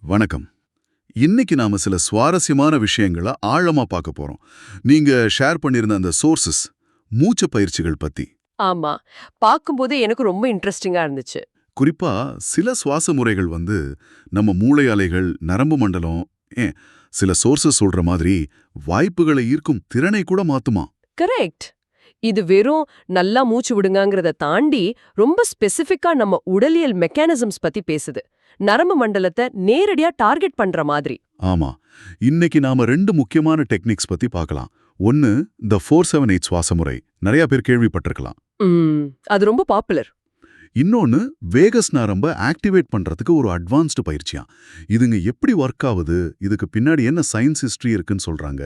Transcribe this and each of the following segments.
வணக்கம். இன்னைக்கு நாம சில சுவாரஸ்யமான விஷயங்களை ஆழமா பார்க்க போறோம். நீங்க ஷேர் பண்ணியிருந்த அந்த சோர்சஸ் மூச்சு பயிற்சிகள் பத்தி. ஆமா. பார்க்கும்போதே எனக்கு ரொம்ப இன்ட்ரெஸ்டிங்கா இருந்துச்சு. குறிப்பா சில சுவாச முறைகள் வந்து நம்ம மூளை அலைகள் நரம்பு மண்டலம் ஏன் சில சோர்சஸ் சொல்ற மாதிரி வாய்ப்புகளை ஈர்க்கும் திறனை கூட மாத்துமா? கரெக்ட். இது வெறும் நல்லா மூச்சு விடுங்கங்கிறத தாண்டி ரொம்ப ஸ்பெசிஃபிக்கா நம்ம உடலியல் மெக்கானிசம்ஸ் பத்தி பேசுது. நரம்பு மண்டலத்தை நேரடியா டார்கெட் பண்ற மாதிரி. ஆமா. இன்னைக்கு நாம ரெண்டு முக்கியமான டெக்னிக்ஸ் பத்தி பார்க்கலாம். ஒன்னு இந்த ஃபோர் செவன் எயிட் சுவாச முறை. நிறைய பேர் கேள்விப்பட்டிருக்கலாம். ம், அது ரொம்ப பாப்புலர். இன்னொன்னு வேகஸ் நரம்ப ஆக்டிவேட் பண்றதுக்கு ஒரு அட்வான்ஸ்டு பயிற்சியா இதுங்க எப்படி ஒர்க் ஆகுது இதுக்கு பின்னாடி என்ன சயின்ஸ் ஹிஸ்டரி இருக்குன்னு சொல்றாங்க?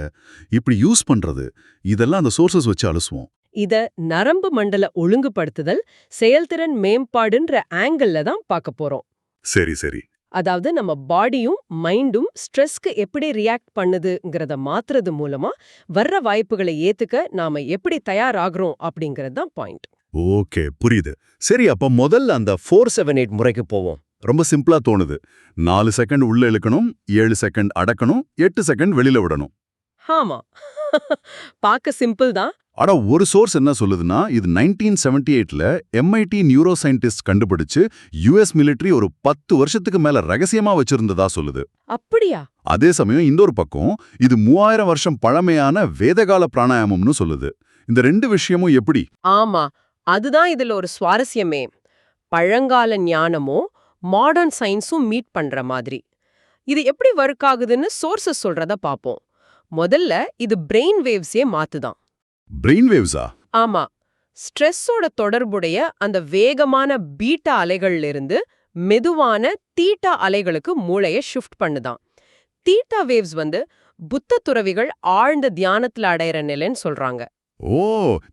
இப்படி யூஸ் பண்றது இதெல்லாம் அந்த சோர்சஸ் வச்சு அலசுவோம். இத நரம்பு மண்டல ஒழுங்குபடுத்துதல் செயல்திறன் மேம்பாடுன்ற ஆங்கிள் தான் பார்க்க போறோம். சரி சரி. அதாவது நம்ம பாடியும் மைண்டும் ஸ்ட்ரெஸ்க்கு எப்படி ரியாக்ட் பண்ணுதுங்கிறத மாத்துறது மூலமா வர்ற வாய்ப்புகளை ஏத்துக்க நாம எப்படி தயாராகிறோம் அப்படிங்கறது தான் பாயிண்ட் ஓகே புரியுது. சரி அப்ப முதல்ல அந்த ஃபோர் செவன் எயிட் முறைக்கு போவோம். ரொம்ப சிம்பிளா தோணுது. நாலு செகண்ட் உள்ள இழுக்கணும் ஏழு செகண்ட் அடக்கணும் எட்டு செகண்ட் வெளியில விடணும். ஆமா. பார்க்க சிம்பிள் தான். ஆனா ஒரு சோர்ஸ் என்ன சொல்லுதுன்னா இது நைன்டீன் செவன்டி எயிட்ல எம்ஐடி நியூரோ சயின்டிஸ்ட் கண்டுபிடிச்சு யுஎஸ் மிலிட்டரி ஒரு பத்து வருஷத்துக்கு மேல ரகசியமா வச்சிருந்ததா சொல்லுது. அப்படியா? அதே சமயம் இன்னொரு பக்கம் இது மூவாயிரம் வருஷம் பழமையான வேதகால பிராணாயாமம்னு சொல்லுது. இந்த ரெண்டு விஷயமும் எப்படி? ஆமா அதுதான் இதுல ஒரு சுவாரஸ்யமே. பழங்கால ஞானமும் மாடர்ன் சயின்ஸும் மீட் பண்ற மாதிரி. இது எப்படி ஒர்க் ஆகுதுன்னு சோர்சஸ் சொல்றத பாப்போம். முதல்ல இது பிரெயின் வேவ்ஸே மாத்துதான். பிரெயின் வேவ்ஸா ஆமா. ஸ்ட்ரெஸ்ஸோட தொடர்புடைய அந்த வேகமான பீட்டா அலைகள்ல இருந்து மெதுவான தீட்டா அலைகளுக்கு மூளைய ஷிஃப்ட் பண்ணுதாம் தீட்டா வேவ்ஸ் வந்து புத்த துறவிகள் ஆழ்ந்த தியானத்துல அடையிற நிலைன்னு சொல்றாங்க. ஓ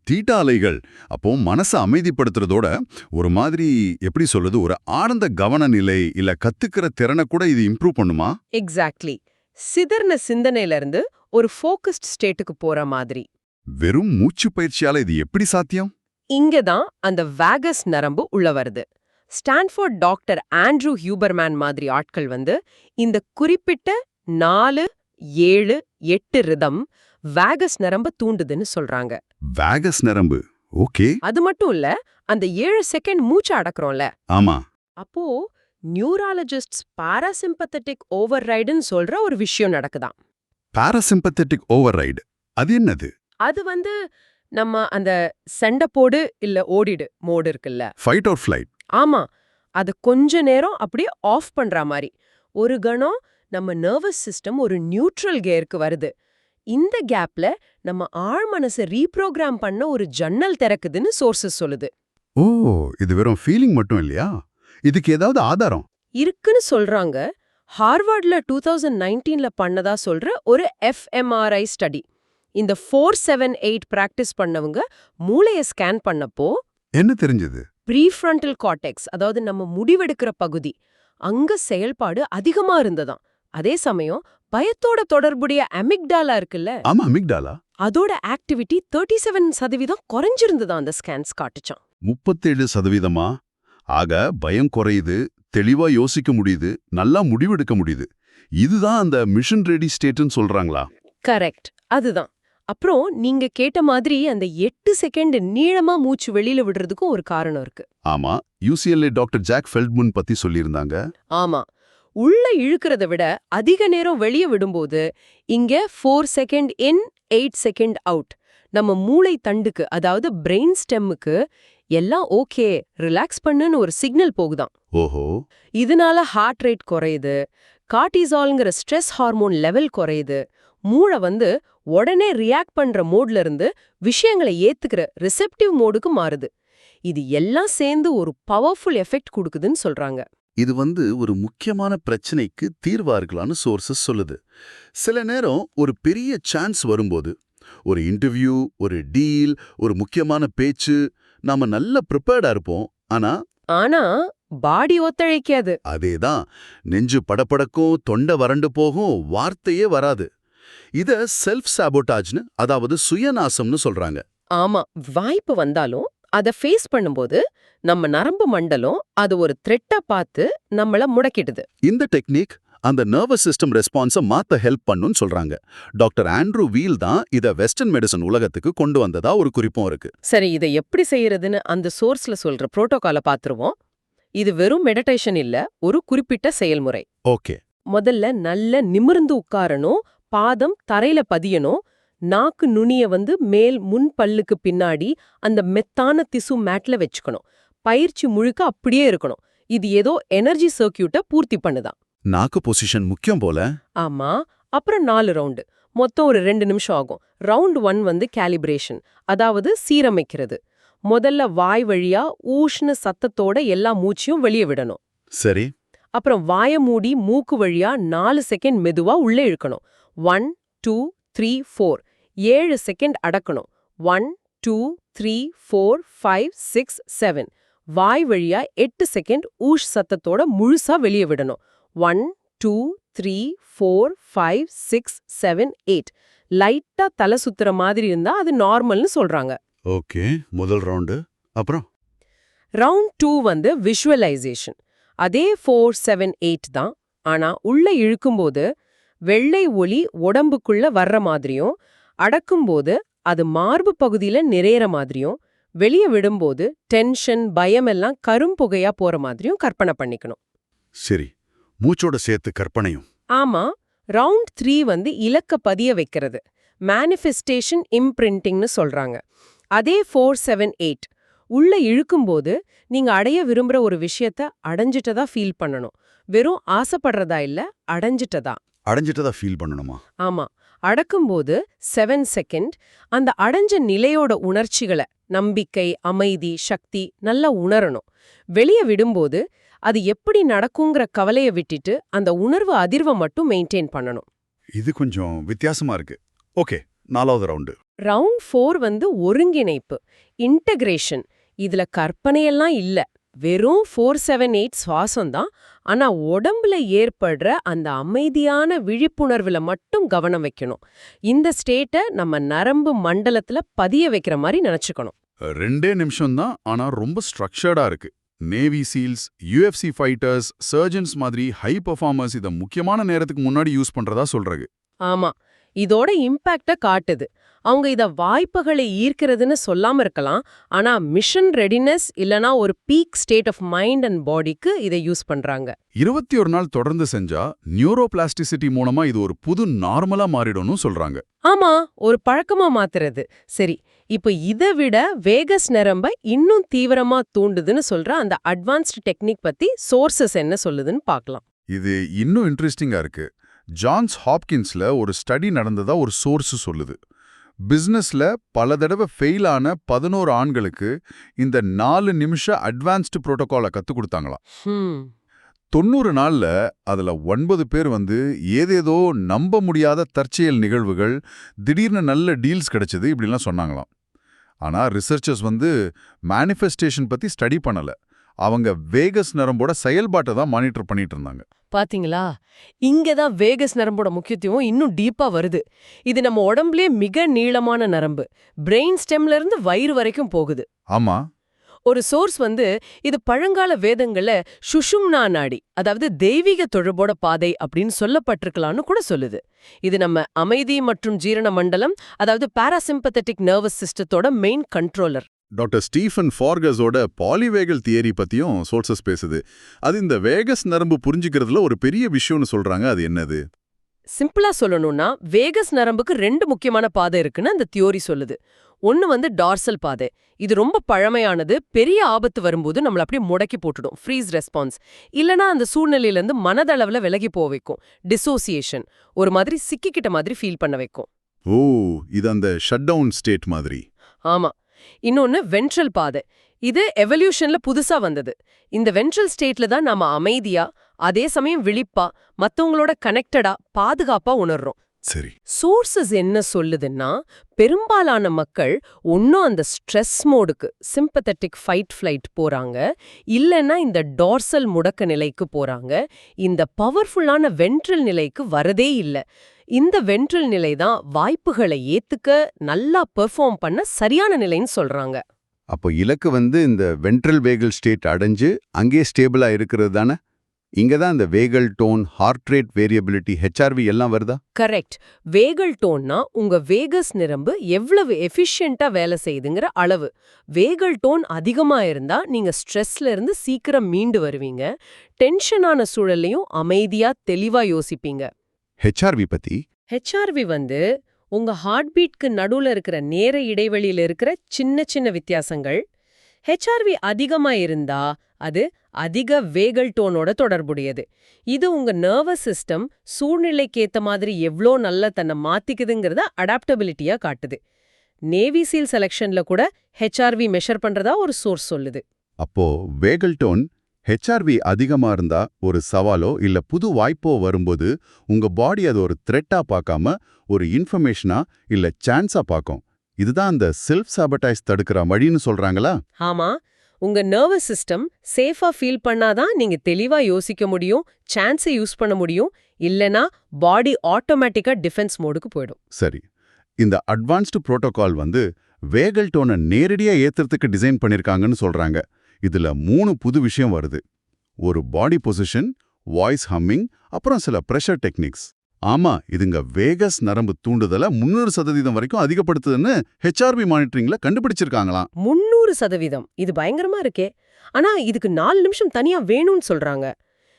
தீட்டா அலைகள். அப்போ மனசை அமைதிப்படுத்துறதோட ஒரு மாதிரி எப்படி சொல்றது ஒரு ஆழ்ந்த கவன நிலை இல்ல கத்துக்கிற திறனை கூட இது இம்ப்ரூவ் பண்ணுமா? எக்ஸாக்ட்லி சிதர்ன சிந்தனையில இருந்து ஒரு ஃபோக்கஸ்ட் ஸ்டேட்டுக்கு போற மாதிரி. வெறும் மூச்சு பயிற்சியால இது எப்படி சாத்தியம்? இங்க தான் அந்த வேகஸ் நரம்பு உள்ள வருது. ஸ்டான்ஃபோர்ட் டாக்டர் ஆண்ட்ரூ ஹியூபர்மேன் மாதிரி ஆட்கள் வந்து இந்த குறிப்பிட்ட நாலு ஏழு எட்டு ரிதம் வேகஸ் நரம்ப தூண்டுதுன்னு சொல்றாங்க. வேகஸ் நரம்பு ஓகே. அது மட்டும் இல்ல அந்த ஏழு செகண்ட் மூச்சு அடக்குறோம்ல. ஆமா. அப்போ நியூராலஜிஸ்ட்ஸ் பாராசிம்பத்தட்டிக் ஓவர் ரைடுன்னு சொல்ற ஒரு விஷயம் நடக்குதாம் பாராசிம்பத்தட்டிக் ஓவர் ரைடு அது என்னது? அது வந்து நம்ம அந்த சண்டை போடு இல்ல ஓடிடு மோடு இருக்குல்ல. ஃபைட் ஆர் ஃபிளைட் ஆமா. அது கொஞ்ச நேரம் அப்படியே ஆஃப் பண்ற மாதிரி ஒரு கணம் நம்ம நர்வஸ் சிஸ்டம் ஒரு நியூட்ரல் கேருக்கு வருது. இந்த கேப்ல நம்ம ஆழ் மனசை ரீப்ரோகிராம் பண்ண ஒரு ஜன்னல் திறக்குதுன்னு சோர்சஸ் சொல்லுது. ஓ இது வெறும் ஃபீலிங் மட்டும் இல்லையா? இதுக்கு ஏதாவது ஆதாரம்? இருக்குன்னு சொல்றாங்க. ஹார்வர்ட்ல டூ தௌசண்ட் நைன்டீன்ல பண்ணதா சொல்ற ஒரு எஃப்எம்ஆர்ஐ ஸ்டடி இந்த ஃபோர் செவன் எயிட் பிராக்டிஸ் பண்ணவங்க மூளைய ஸ்கேன் பண்ணப்போ என்ன தெரிஞ்சது? ப்ரீஃப்ரண்டல் கார்டெக்ஸ் அதாவது நம்ம முடிவெடுக்கிற பகுதி அங்க செயல்பாடு அதிகமா இருந்ததாம். அதே சமயம் பயத்தோட தொடர்புடைய அமிக்டாலா இருக்குல்ல? ஆமா அமிக்டாலா அதோட ஆக்டிவிட்டி தேர்ட்டி செவன் சதவீதம் குறைஞ்சிருந்ததா அந்த ஸ்கேன்ஸ் காட்டுச்சான் முப்பத்தேழு சதவீதமா? ஆக பயம் குறையுது தெளிவா யோசிக்க முடியுது நல்லா முடிவெடுக்க முடியுது. இதுதான் அந்த மிஷன் ரெடி ஸ்டேட்னு சொல்றாங்களா? கரெக்ட் அதுதான். அப்புறம் நீங்க கேட்ட மாதிரி அந்த எட்டு செகண்ட் நீளமா மூச்சு வெளியில விடுறதுக்கும் ஒரு காரணம் இருக்கு. ஆமா யூசிஎல்ஏ டாக்டர் ஜாக் ஃபெல்ட்மன் பத்தி சொல்லியிருந்தாங்க. ஆமா உள்ள இழுக்கிறத விட அதிக நேரம் வெளிய விடும்போது இங்க four second in eight second out நம்ம மூளை தண்டுக்கு அதாவது பிரெயின் ஸ்டெம்முக்கு எல்லாம் ஓகே ரிலாக்ஸ் பண்ணுன்னு ஒரு சிக்னல் போகுதாம் ஓஹோ. இதனால ஹார்ட் ரேட் குறையுது கார்டிசால்ங்கிற ஸ்ட்ரெஸ் ஹார்மோன் லெவல் குறையுது மூளை வந்து உடனே ரியாக்ட் பண்ற மோட்ல இருந்து விஷயங்களை ஏத்துக்கிற ரிசெப்டிவ் மோடுக்கு மாறுது. இது எல்லாம் சேர்ந்து ஒரு பவர்ஃபுல் எஃபெக்ட் கொடுக்குதுன்னு சொல்றாங்க. இது வந்து ஒரு முக்கியமான பிரச்சனைக்கு தீர்வா இருக்கலாம்னு சோர்சஸ் சொல்லுது. சில நேரம் ஒரு பெரிய சான்ஸ் வரும்போது ஒரு இன்டர்வியூ ஒரு டீல் ஒரு முக்கியமான பேச்சு நாம நல்ல ப்ரிப்பேர்டா இருப்போம். ஆனா ஆனா பாடி ஒத்துழைக்காது. அதேதான் நெஞ்சு படபடக்கும் தொண்டை வறண்டு போகும் வார்த்தையே வராது. இத செல்ஃப் சாபோட்டாஜ்னு அதாவது சுயநாசம்னு சொல்றாங்க. ஆமா வாய்ப்பு வந்தாலும் அத ஃபேஸ் பண்ணும்போது நம்ம நரம்பு மண்டலம் அது ஒரு த்ரெட்டா பார்த்து நம்மள முடக்கிடுது. இந்த டெக்னிக் அந்த நர்வஸ் சிஸ்டம் ரெஸ்பான்ஸை மாத்த ஹெல்ப் பண்ணுன்னு சொல்றாங்க. டாக்டர் ஆண்ட்ரூ வீல் தான் இத வெஸ்டர்ன் மெடிசன் உலகத்துக்கு கொண்டு வந்ததா ஒரு குறிப்பும் இருக்கு. சரி இதை எப்படி செய்யறதுன்னு அந்த சோர்ஸ்ல சொல்ற புரோட்டோகாலை பாத்துருவோம். இது வெறும் மெடிடேஷன் இல்ல ஒரு குறிப்பிட்ட செயல்முறை. ஓகே. முதல்ல நல்ல நிமிர்ந்து உட்காரணும் பாதம் தரையில பதியணும். நாக்கு நுனிய வந்து மேல் முன் பல்லுக்கு பின்னாடி அந்த மெத்தான திசு மேட்ல வச்சுக்கணும். பயிற்சி முழுக்க அப்படியே இருக்கணும். இது ஏதோ எனர்ஜி சர்க்கியூட்டை பூர்த்தி பண்ணுதான் நாக்கு பொசிஷன் முக்கியம் போல. ஆமா. அப்புறம் நாலு ரவுண்டு. மொத்தம் ஒரு ரெண்டு நிமிஷம் ஆகும். ரவுண்ட் ஒன் வந்து கேலிப்ரேஷன் அதாவது சீரமைக்கிறது. முதல்ல வாய் வழியா ஊஷ்ணு சத்தத்தோட எல்லா மூச்சையும் வெளியே விடணும். சரி. அப்புறம் வாய மூடி மூக்கு வழியா நாலு செகண்ட் மெதுவா உள்ளே இழுக்கணும். ஒன் டூ த்ரீ ஃபோர் ஏழு செகண்ட் அடக்கணும். One two three four five six seven வாய் வழியா எட்டு செகண்ட் ஊஷ் சத்தத்தோட முழுசா வெளியே விடணும். One two three four five six seven eight லைட்டா தலை சுத்துற மாதிரி இருந்தா அது நார்மல்னு சொல்றாங்க. ஓகே முதல் ரவுண்டு அப்புறம்? ரவுண்ட் டூ வந்து விஷுவலைசேஷன் அதே ஃபோர் செவன் எயிட் தான். ஆனா உள்ள இழுக்கும்போது வெள்ளை ஒளி உடம்புக்குள்ள வர்ற மாதிரியும் அடக்கும்போது அது மார்பு பகுதியில நிறையற மாதிரியும் வெளியே விடும்போது டென்ஷன் பயம் எல்லாம் கரும்புகையா போற மாதிரியும் கற்பனை பண்ணிக்கணும். சரி மூச்சோட சேர்த்து கற்பனையும். ஆமா ரவுண்ட் த்ரீ வந்து இலக்க பதிய வைக்கிறது. மேனிஃபெஸ்டேஷன் இம்ப்ரிண்டிங்னு சொல்றாங்க. அதே ஃபோர் செவன் எயிட் உள்ள இழுக்கும்போது நீங்க அடைய விரும்புற ஒரு விஷயத்த அடைஞ்சிட்டதா ஃபீல் பண்ணணும். வெறும் ஆசைப்படுறதா இல்ல அடைஞ்சிட்டதா. அடைஞ்சிட்டதா ஃபீல் பண்ணணுமா? ஆமா. அடக்கும்போது செவன் செகண்ட் அந்த அடைஞ்ச நிலையோட உணர்ச்சிகளை நம்பிக்கை அமைதி சக்தி நல்லா உணரணும். வெளியே விடும்போது அது எப்படி நடக்குங்கிற கவலைய விட்டுட்டு அந்த உணர்வு அதிர்வை மட்டும் மெயின்டைன் பண்ணணும். இது கொஞ்சம் வித்தியாசமா இருக்கு. ஓகே நாலாவது ரவுண்டு ரவுண்ட் ஃபோர் வந்து ஒருங்கிணைப்பு இன்டகிரேஷன் இதுல கற்பனையெல்லாம் இல்ல. வெறும் ஃபோர் செவன் எயிட் சுவாசம் தான் ஆனா உடம்புல ஏற்படுற அந்த அமைதியான விழிப்புணர்வுல மட்டும் கவனம் வைக்கணும். இந்த ஸ்டேட்டை நம்ம நரம்பு மண்டலத்துல பதிய வைக்கிற மாதிரி நினைச்சுக்கணும். ரெண்டே நிமிஷம் தான் ஆனா ரொம்ப ஸ்ட்ரக்சர்டா இருக்கு. Navy SEALs UFC fighters surgeons மாதிரி ஹை பெர்ஃபார்மர்ஸ் இதை முக்கியமான நேரத்துக்கு முன்னாடி யூஸ் பண்றதா சொல்றாங்க ஆமா. இதோட இம்பாக்ட காட்டுது. அவங்க இத வாய்ப்புகளை ஈர்க்கிறதுன்னு சொல்லாம இருக்கலாம். ஆனா மிஷன் ரெடினஸ் இல்லனா ஒரு peak state of mind and பாடிக்கு இதை யூஸ் பண்றாங்க. இருபத்தி ஒரு நாள் தொடர்ந்து செஞ்சா நியூரோபிளாஸ்டிசிட்டி மூலமா இது ஒரு புது நார்மலா மாறிடும்னு சொல்றாங்க. ஆமா ஒரு பழக்கமா மாத்துறது. சரி இப்ப இதை விட வேகஸ் நரம்ப இன்னும் தீவிரமா தூண்டுதுன்னு சொல்ற அந்த அட்வான்ஸ்டு டெக்னிக் பத்தி சோர்சஸ் என்ன சொல்லுதுன்னு பார்க்கலாம் இது இன்னும் இன்ட்ரெஸ்டிங்கா இருக்கு. ஜான்ஸ் ஹாப்கின்ஸ்ல ஒரு ஸ்டடி நடந்ததா ஒரு சோர்ஸ் சொல்லுது. பிசினஸ்ல பல தடவை ஃபெயில் ஆன பதினோரு ஆண்களுக்கு இந்த நாலு நிமிஷ அட்வான்ஸ்டு புரோட்டோகாலை கத்துக் கொடுத்தாங்களாம். தொண்ணூறு நாள்ல அதுல ஒன்பது பேர் வந்து ஏதேதோ நம்ப முடியாத தற்செயல் நிகழ்வுகள் திடீர்னு நல்ல டீல்ஸ் கிடைச்சது இப்படிலாம் சொன்னாங்களாம். ஆனா ரிசர்ச்சர்ஸ் வந்து மேனிஃபெஸ்டேஷன் பத்தி ஸ்டடி பண்ணல. அவங்க வேகஸ் நரம்போட செயல்பாட்டை தான் மானிட்டர் பண்ணிட்டு இருந்தாங்க. பாத்தீங்களா? இங்க தான் வேகஸ் நரம்போட முக்கியத்துவம் இன்னும் டீப்பா வருது. இது நம்ம உடம்புலயே மிக நீளமான நரம்பு. பிரெயின் ஸ்டெம்ல இருந்து வயிறு வரைக்கும் போகுது. ஆமா. ஒரு சோர்ஸ் வந்து இது பழங்கால வேதங்கள்ல சுஷும்னா நாடி அதாவது தெய்வீக தொடர்போட பாதை அப்படின்னு சொல்லப்பட்டிருக்கலாம்னு கூட சொல்லுது. இது நம்ம அமைதி மற்றும் ஜீரண மண்டலம் அதாவது பாராசிம்பத்தட்டிக் நர்வஸ் சிஸ்டத்தோட மெயின் கண்ட்ரோலர் டாக்டர் ஸ்டீஃபன் ஃபார்கஸோட பாலிவேகல் தியரி பத்தியும் சோர்சஸ் பேசுது. அது இந்த வேகஸ் நரம்பு புரிஞ்சுக்கிறதுல ஒரு பெரிய விஷயம்னு சொல்றாங்க. அது என்னது? சிம்பிளா சொல்லணும்னா வேகஸ் நரம்புக்கு ரெண்டு முக்கியமான பாதை இருக்குன்னு அந்த தியோரி சொல்லுது. ஒன்னு வந்து டார்சல் பாதை. இது ரொம்ப பழமையானது. பெரிய ஆபத்து வரும்போது நம்மள அப்படியே முடக்கி போட்டுடும். ஃப்ரீஸ் ரெஸ்பான்ஸ் இல்லனா அந்த சூழ்நிலையில இருந்து மனதளவுல விலகி போக வைக்கும். டிசோசியேஷன் ஒரு மாதிரி சிக்கிக்கிட்ட மாதிரி ஃபீல் பண்ண வைக்கும். ஓ இது அந்த ஷட் டவுன் ஸ்டேட் மாதிரி. ஆமா. இன்னொன்னு வென்ட்ரல் பாதை. இது எவல்யூஷன்ல புதுசா வந்தது. இந்த வென்ட்ரல் ஸ்டேட்ல தான் நாம அமைதியா அதே சமயம் விழிப்பா மத்தவங்களோட கனெக்டடா பாதுகாப்பா உணர்றோம். சரி. சோர்சஸ் என்ன சொல்லுதுன்னா பெரும்பாலான மக்கள் ஒன்னும் அந்த ஸ்ட்ரெஸ் மோடுக்கு சிம்பத்தட்டிக் ஃபைட் ஃப்ளைட் போறாங்க இல்லைன்னா இந்த டார்சல் முடக்க நிலைக்கு போறாங்க இந்த பவர்ஃபுல்லான வென்ட்ரல் நிலைக்கு வரதே இல்ல. இந்த வென்ட்ரல் நிலை தான் வாய்ப்புகளை ஏத்துக்க நல்லா பெர்ஃபார்ம் பண்ண சரியான நிலைன்னு சொல்றாங்க. அப்போ இலக்கு வந்து இந்த வென்ட்ரல் வேகல் ஸ்டேட் அடைஞ்சு அங்கேயே ஸ்டேபிளா இருக்கிறது தானே? இங்க தான் இந்த vagal tone heart rate variability HRV எல்லாம் வருதா? கரெக்ட். வேகல் டோன்னா உங்க வேகஸ் நிரம்பு எவ்வளவு எஃபிஷியண்டா வேலை செய்யுதுங்கிற அளவு. வேகல் டோன் அதிகமா இருந்தா நீங்க ஸ்ட்ரெஸ்ல இருந்து சீக்கிரம் மீண்டு வருவீங்க. டென்ஷனான சூழல்லையும் அமைதியா தெளிவா யோசிப்பீங்க. ஹெச்ஆர்வி பத்தி? ஹெச்ஆர்வி வந்து உங்க ஹார்ட் பீட்க்கு நடுவுல இருக்கிற நேர இடைவெளியில இருக்கிற சின்ன சின்ன வித்தியாசங்கள். ஹெச்ஆர்வி அதிகமா இருந்தா அது அதிக வேகல் டோனோட தொடர்புடையது. இது உங்க நர்வஸ் சிஸ்டம் சூழ்நிலைக்கு ஏத்த மாதிரி எவ்ளோ நல்ல தன்னை மாத்திக்குதுங்கிறத அடாப்டபிலிட்டியா காட்டுது. நேவி சீல் செலக்ஷன்ல கூட ஹெச்ஆர்வி மெஷர் பண்றதா ஒரு சோர்ஸ் சொல்லுது. அப்போ வேகல் டோன் ஹெச்ஆர்வி அதிகமா இருந்தா ஒரு சவாலோ இல்ல புது வாய்ப்போ வரும்போது உங்க பாடி அது ஒரு த்ரெட்டா பார்க்காம ஒரு இன்ஃபர்மேஷனா இல்ல சான்ஸா பார்க்கும். இதுதான் அந்த செல்ஃப் சாபடைஸ் தடுக்கிற வழின்னு சொல்றாங்களா? ஆமா. உங்க நர்வஸ் சிஸ்டம் சேஃபா ஃபீல் பண்ணாதான் நீங்க தெளிவா யோசிக்க முடியும் சான்ஸை யூஸ் பண்ண முடியும் இல்லனா பாடி ஆட்டோமேட்டிக்கா டிஃபென்ஸ் மோடுக்கு போயிடும். சரி. இந்த அட்வான்ஸ்டு புரோட்டோகால் வந்து வேகல் டோனை நேரடியா ஏத்துறதுக்கு டிசைன் பண்ணிருக்காங்கன்னு சொல்றாங்க. இதுல மூணு புது விஷயம் வருது. ஒரு பாடி பொசிஷன் வாய்ஸ் ஹம்மிங் அப்புறம் சில ப்ரெஷர் டெக்னிக்ஸ் ஆமா இதுங்க வேகஸ் நரம்பு தூண்டுதலை முன்னூறு சதவீதம் வரைக்கும் அதிகப்படுத்துதுன்னு ஹெச்ஆர்பி மானிட்டரிங்ல கண்டுபிடிச்சிருக்காங்களாம். முன்னூறு சதவீதம். இது பயங்கரமா இருக்கே. ஆனா இதுக்கு நாலு நிமிஷம் தனியா வேணும்னு சொல்றாங்க.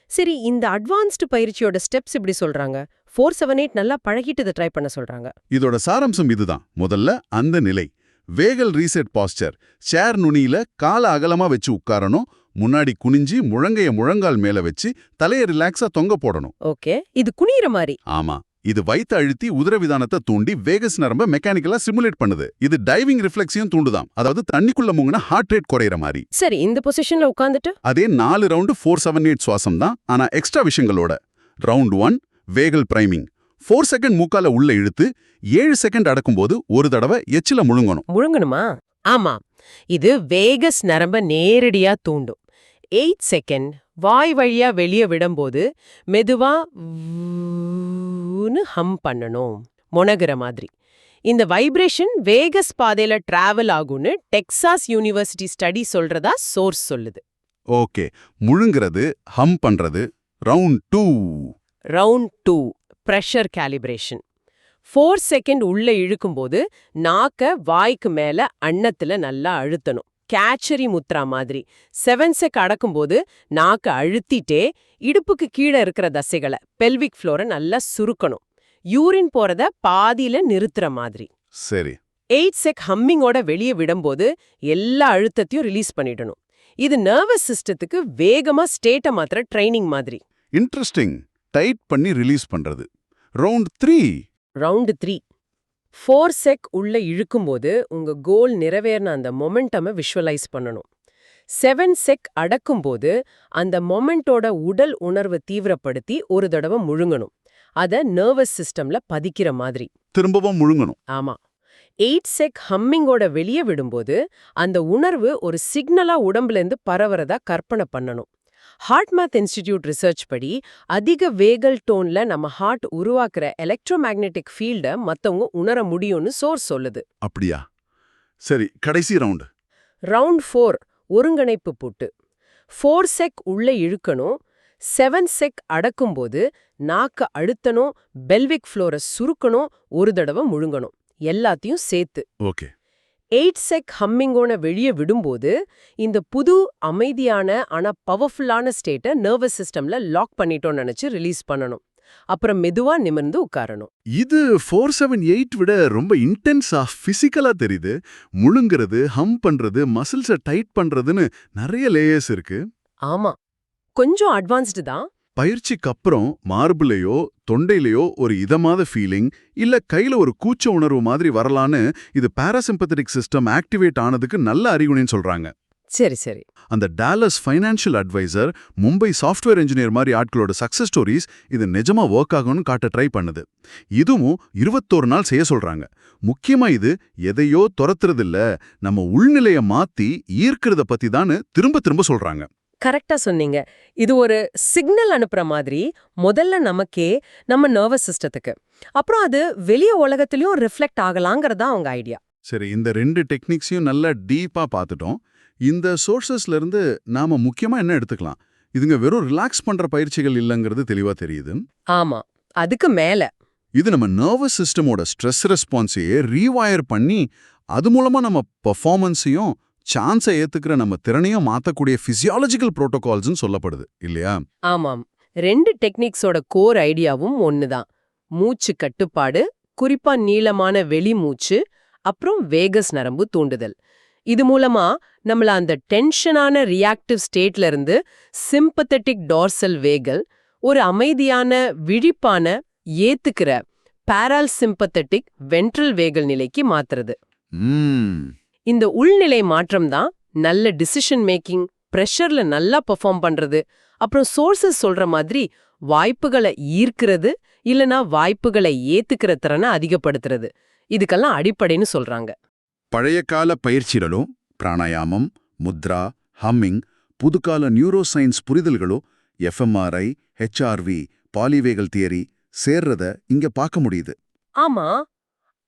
சரி இந்த அட்வான்ஸ்டு பயிற்சியோட ஸ்டெப்ஸ் இப்படி சொல்றாங்க. ஃபோர் செவன் எயிட் நல்லா பழகிட்டு இதை ட்ரை பண்ண சொல்றாங்க. இதோட சாராம்சம் இதுதான். முதல்ல அந்த நிலை. Vagal reset pastor. சேர் நுனியில கால அகலமா வச்சு உட்காரணும். முன்னாடி குனிஞ்சி முழங்கைய முழங்கால் மேல வச்சு தலைய ரிலாக்ஸா தொங்க போடணும். ஓகே. இது குனியிற மாதிரி ஆமா. இது வயித்த அழுத்தி உதரவிதானத்தை தூண்டி வேகஸ் நரம்ப மெக்கானிக்கலா சிமுலேட் பண்ணுது. இது டைவிங் ரிஃப்ளெக்ஸையும் தூண்டுதாம். அதாவது தண்ணிக்குள்ள முங்கினா ஹார்ட் ரேட் குறையிற மாதிரி சரி இந்த பொசிஷன்ல உட்காந்துட்டு அதே நாலு ரவுண்டு ஃபோர் செவன் எயிட் சுவாசம் தான் ஆனா extra விஷயங்களோட. Round one vagal priming four second மூக்கால உள்ள இழுத்து ஏழு செகண்ட் அடக்கும்போது ஒரு தடவை எச்சில முழுங்கணும். முழுங்கணுமா? ஆமா. இது வேகஸ் நரம்ப நேரடியா தூண்டும். எயிட் செகண்ட் வாய் வழியா வெளியே விடும்போது மெதுவா ஹம் பண்ணணும். முனகிற மாதிரி. இந்த வைப்ரேஷன் வேகஸ் பாதையில டிராவல் ஆகும்னு டெக்சாஸ் யூனிவர்சிட்டி ஸ்டடி சொல்றதா சோர்ஸ் சொல்லுது. ஓகே முழுங்கிறது ஹம் பண்றது round two round two pressure calibration four second உள்ள இழுக்கும்போது நாக்க வாய்க்கு மேல அன்னத்துல நல்லா அழுத்தணும். கேச்சரி முத்ரா மாதிரி. செவன் செக் அடக்கும்போது நாக்க அழுத்திட்டே இடுப்புக்கு கீழே இருக்கிற தசைகளை பெல்விக் ஃப்ளோரை நல்லா சுருக்கணும். யூரின் போறத பாதியில நிறுத்துற மாதிரி. சரி. எயிட் செக் ஹம்மிங்கோட வெளியே விடும்போது எல்லா அழுத்தத்தையும் ரிலீஸ் பண்ணிடணும். இது நர்வஸ் சிஸ்டத்துக்கு வேகமா ஸ்டேட்டை மாத்திர ட்ரைனிங் மாதிரி. இன்ட்ரெஸ்டிங் டைட் பண்ணி ரிலீஸ் பண்றது. Round three. Round three. Four sec உள்ள இழுக்கும்போது உங்க கோல் நிறைவேறின அந்த மொமெண்டமை விஷுவலைஸ் பண்ணணும். செவன் செக் அடக்கும்போது அந்த மொமெண்டோட உடல் உணர்வை தீவிரப்படுத்தி ஒரு தடவை முழுங்கணும். அத நர்வஸ் சிஸ்டம்ல பதிக்கிற மாதிரி. திரும்பவும் முழுங்கணும். ஆமா. எயிட் செக் ஹம்மிங்கோட வெளியே விடும்போது அந்த உணர்வு ஒரு சிக்னலா உடம்புலேருந்து பரவறதா கற்பனை பண்ணணும். ஹார்ட் மேத் இன்ஸ்டிடியூட் ரிசர்ச் படி அதிக வேகல் டோன்ல நம்ம ஹார்ட் உருவாக்குற எலக்ட்ரோமேக்னெட்டிக் ஃபீல்டை மத்தவங்க உணர முடியும்னு சோர்ஸ் சொல்லுது. அப்படியா? சரி கடைசி ரவுண்டு ரவுண்ட் ஃபோர் ஒருங்கிணைப்பு பூட்டு. ஃபோர் செக் உள்ள இழுக்கணும். செவன் செக் அடக்கும்போது நாக்க அழுத்தணும் பெல்விக் ஃப்ளோரை சுருக்கணும் ஒரு தடவை முழுங்கணும். எல்லாத்தையும் சேர்த்து. ஓகே. எயிட் செக் ஹம்மிங்கோன வெளியே விடும்போது இந்த புது அமைதியான ஆனா பவர்ஃபுல்லான ஸ்டேட்டை நர்வஸ் சிஸ்டம்ல லாக் பண்ணிட்டோம்னு நினைச்சு ரிலீஸ் பண்ணணும். அப்புறம் மெதுவா நிமிர்ந்து உட்காரணும். இது ஃபோர் செவன் எயிட் விட ரொம்ப இன்டென்ஸா பிசிக்கலா தெரியுது. முழுங்குறது ஹம் பண்றது மசில்ஸை டைட் பண்றதுன்னு நிறைய லேயர்ஸ் இருக்கு. ஆமா. கொஞ்சம் அட்வான்ஸ்டு தான். பயிற்சிக்கு அப்புறம் மார்புலையோ தொண்டையிலையோ ஒரு இதமாத ஃபீலிங் இல்ல கையில ஒரு கூச்ச உணர்வு மாதிரி வரலான்னு இது பாராசிம்பத்தட்டிக் சிஸ்டம் ஆக்டிவேட் ஆனதுக்கு நல்ல அறிகுறின்னு சொல்றாங்க. சரி சரி. அந்த Dallas financial adviser Mumbai software engineer மாதிரி ஆட்களோட சக்சஸ் ஸ்டோரிஸ் இது நிஜமா ஒர்க் ஆகும்னு காட்ட ட்ரை பண்ணுது. இதுவும் இருபத்தோரு நாள் செய்ய சொல்றாங்க. முக்கியமா இது எதையோ துரத்துறதில்ல நம்ம உள்நிலைய மாத்தி ஈர்க்கிறத பத்தி தான் திரும்ப திரும்ப சொல்றாங்க. கரெக்டா சொன்னீங்க. இது ஒரு சிக்னல் அனுப்புற மாதிரி முதல்ல நமக்கே நம்ம நர்வஸ் சிஸ்டத்துக்கு அப்புறம் அது வெளிய உலகத்திலயும் ரிஃப்ளெக்ட் ஆகலாங்கிறதா அவங்க ஐடியா சரி இந்த ரெண்டு டெக்னிக்ஸையும் நல்லா டீப்பா பார்த்துட்டோம். இந்த சோர்சஸ்ல இருந்து நாம முக்கியமா என்ன எடுத்துக்கலாம்? இதுங்க வெறும் ரிலாக்ஸ் பண்ற பயிற்சிகள் இல்லைங்கிறது தெளிவா தெரியுது. ஆமா அதுக்கு மேல. இது நம்ம நர்வஸ் சிஸ்டமோட ஸ்ட்ரெஸ் ரெஸ்பான்ஸையே ரீவயர் பண்ணி அது மூலமா நம்ம பெர்ஃபார்மன்ஸையும் சான்ஸை ஏத்துக்கிற நம்ம திறனையும் மாத்தக்கூடிய பிசியாலஜிக்கல் புரோட்டோகால்ஸ்னு சொல்லப்படுது இல்லையா? ஆமாம். ரெண்டு டெக்னிக்ஸோட கோர் ஐடியாவும் ஒண்ணுதான். மூச்சு கட்டுப்பாடு குறிப்பா நீளமான வெளிமூச்சு அப்புறம் வேகஸ் நரம்பு தூண்டுதல். இது மூலமா நம்மள அந்த டென்ஷனான ரியாக்டிவ் ஸ்டேட்ல இருந்து சிம்பத்தட்டிக் டார்சல் வேகல் ஒரு அமைதியான விழிப்பான ஏத்துக்கிற பாரால் சிம்பத்தட்டிக் வென்ட்ரல் வேகல் நிலைக்கு மாத்துறது. இந்த உள்நிலை மாற்றம் தான் நல்ல டிசிஷன் மேக்கிங் ப்ரெஷர்ல நல்லா பெர்ஃபார்ம் பண்றது. அப்புறம் சோர்சஸ் சொல்ற மாதிரி வாய்ப்புகளை ஈர்க்கிறது இல்லனா வாய்ப்புகளை ஏத்துக்கிற திறனை அதிகப்படுத்துறது. இதுக்கெல்லாம் அடிப்படைன்னு சொல்றாங்க. பழைய கால பயிற்சிகளோ பிராணாயாமம் முத்ரா ஹம்மிங் புதுக்கால நியூரோ சயின்ஸ் புரிதல்களோ எஃப்எம்ஆர்ஐ ஹெச்ஆர்வி பாலிவேகல் தியரி சேர்றத இங்க பார்க்க முடியுது. ஆமா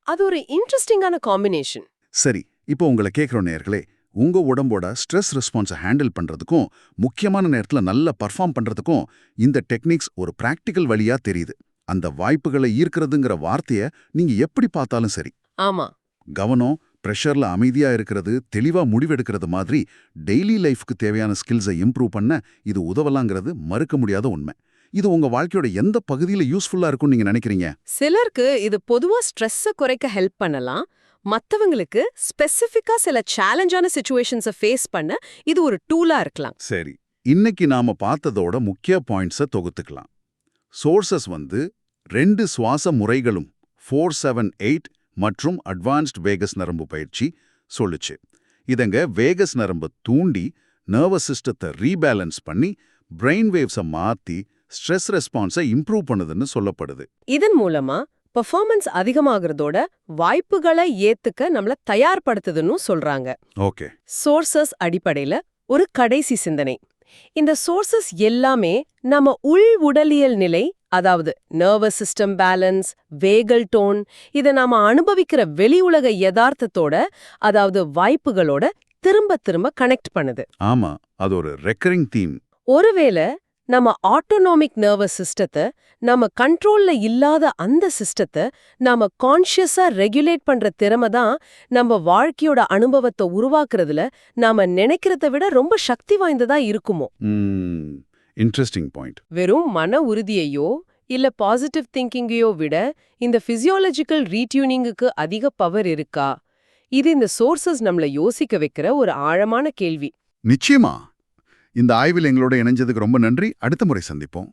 அது ஒரு இன்ட்ரெஸ்டிங்கான காம்பினேஷன் சரி இப்போ உங்களை கேட்குறோம் நேர்களே உங்க உடம்போட ஸ்ட்ரெஸ் ரெஸ்பான்ஸை ஹேண்டில் பண்றதுக்கும் முக்கியமான நேரத்துல நல்லா பர்ஃபார்ம் பண்றதுக்கும் இந்த டெக்னிக்ஸ் ஒரு பிராக்டிக்கல் வழியா தெரியுது. அந்த வாய்ப்புகளை ஈர்க்கிறதுங்கிற வார்த்தைய நீங்க எப்படி பார்த்தாலும் சரி. ஆமா. கவனம் ப்ரெஷர்ல அமைதியா இருக்கிறது தெளிவா முடிவெடுக்கிறது மாதிரி டெய்லி லைஃப்க்கு தேவையான ஸ்கில்ஸை இம்ப்ரூவ் பண்ண இது உதவலாங்கிறது மறுக்க முடியாத உண்மை. இது உங்க வாழ்க்கையோட எந்த பகுதியில யூஸ்ஃபுல்லா இருக்கும்னு நீங்க நினைக்கிறீங்க? சிலருக்கு இது பொதுவா ஸ்ட்ரெஸ்ஸ குறைக்க ஹெல்ப் பண்ணலாம் மத்தவங்களுக்கு ஸ்பெசிஃபிக்கா சில சேலஞ்சான சுச்சுவேஷன்ஸை ஃபேஸ் பண்ண இது ஒரு டூலா இருக்கலாம். சரி இன்னைக்கு நாம பார்த்ததோட முக்கிய பாயிண்ட்ஸை தொகுத்துக்கலாம். சோர்சஸ் வந்து ரெண்டு சுவாச முறைகளும் ஃபோர் செவன் எயிட் மற்றும் அட்வான்ஸ்ட் வேகஸ் நரம்பு பயிற்சி சொல்லுச்சு. இதங்க வேகஸ் நரம்பை தூண்டி நர்வஸ் சிஸ்டத்தை ரீபேலன்ஸ் பண்ணி பிரெயின் வேவ்ஸை மாத்தி ஸ்ட்ரெஸ் ரெஸ்பான்ஸை இம்ப்ரூவ் பண்ணுதுன்னு சொல்லப்படுது. இதன் மூலமா பெர்ஃபார்மன்ஸ் அதிகமாகறதோட வாய்ப்புகளை ஏத்துக்க நம்மள தயார்படுத்துதுன்னு சொல்றாங்க. ஓகே. சோர்சஸ் அடிப்படையில ஒரு கடைசி சிந்தனை. இந்த சோர்சஸ் எல்லாமே நம்ம உள் உடலியல் நிலை அதாவது nervous system balance vagal tone இத நாம அனுபவிக்கிற வெளி உலக யதார்த்தத்தோட அதாவது வாய்ப்புகளோட திரும்ப திரும்ப கனெக்ட் பண்ணுது. ஆமா அது ஒரு ரெக்கரிங் தீம் ஒருவேளை நம்ம ஆட்டோனாமிக் நர்வஸ் சிஸ்டத்தை நம்ம கண்ட்ரோல்ல இல்லாத அந்த சிஸ்டத்தை நாம கான்ஷியஸா ரெகுலேட் பண்ற திறமை தான் நம்ம வாழ்க்கையோட அனுபவத்தை உருவாக்குறதுல நாம நினைக்கிறத விட ரொம்ப சக்தி வாய்ந்ததா இருக்குமோ? இன்ட்ரெஸ்டிங் பாயிண்ட் வெறும் மன உறுதியையோ இல்ல பாசிட்டிவ் திங்கிங்கையோ விட இந்த பிசியாலஜிக்கல் ரீடியூனிங்குக்கு அதிக பவர் இருக்கா? இது இந்த சோர்சஸ் நம்மள யோசிக்க வைக்கிற ஒரு ஆழமான கேள்வி. நிச்சயமா. இந்த ஆய்வில் எங்களோட இணைஞ்சதுக்கு ரொம்ப நன்றி. அடுத்த முறை சந்திப்போம்.